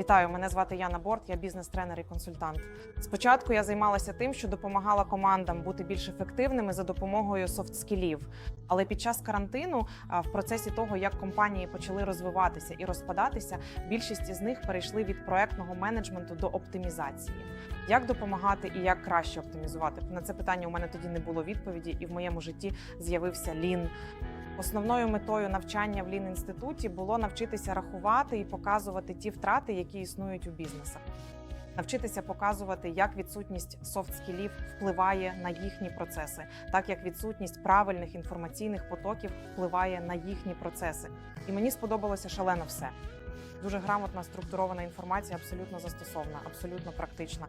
Вітаю, мене звати Яна Борт, я бізнес-тренер і консультант. Спочатку я займалася тим, що допомагала командам бути більш ефективними за допомогою софт-скілів. Але під час карантину, в процесі того, як компанії почали розвиватися і розпадатися, більшість із них перейшли від проектного менеджменту до оптимізації. Як допомагати і як краще оптимізувати? На це питання у мене тоді не було відповіді, і в моєму житті з'явився лін. Основною метою навчання в лін інституті було навчитися рахувати і показувати ті втрати, які існують у бізнесах. Навчитися показувати, як відсутність софт-скілів впливає на їхні процеси, так як відсутність правильних інформаційних потоків впливає на їхні процеси. І мені сподобалося шалено все. Дуже грамотна структурована інформація, абсолютно застосована, абсолютно практична.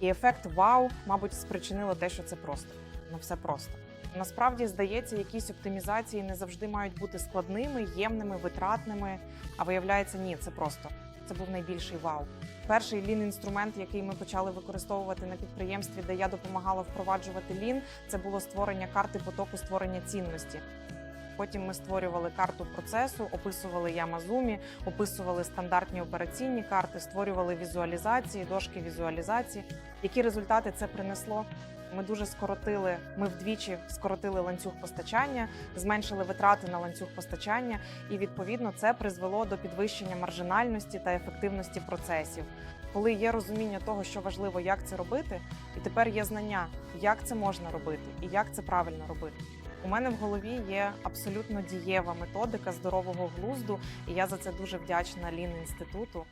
І ефект вау, мабуть, спричинило те, що це просто. Ну все просто. Насправді здається, якісь оптимізації не завжди мають бути складними, ємними, витратними. А виявляється, ні, це просто. Це був найбільший вау. Перший лін інструмент, який ми почали використовувати на підприємстві, де я допомагала впроваджувати лін, це було створення карти потоку створення цінності. Потім ми створювали карту процесу, описували Ямазумі, описували стандартні операційні карти, створювали візуалізації, дошки візуалізації. Які результати це принесло? Ми дуже скоротили, ми вдвічі скоротили ланцюг постачання, зменшили витрати на ланцюг постачання, і відповідно це призвело до підвищення маржинальності та ефективності процесів. Коли є розуміння того, що важливо, як це робити, і тепер є знання, як це можна робити і як це правильно робити. У мене в голові є абсолютно дієва методика здорового глузду, і я за це дуже вдячна Лін інституту.